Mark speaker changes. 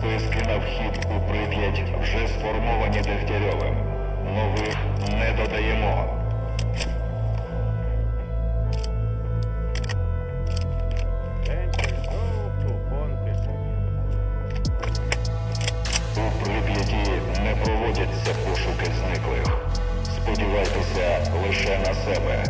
Speaker 1: Списки на вхід у Прип'ять вже сформовані Дегтярьовим. Нових не додаємо. У Прип'яті не проводяться пошуки зниклих. Сподівайтеся лише на себе.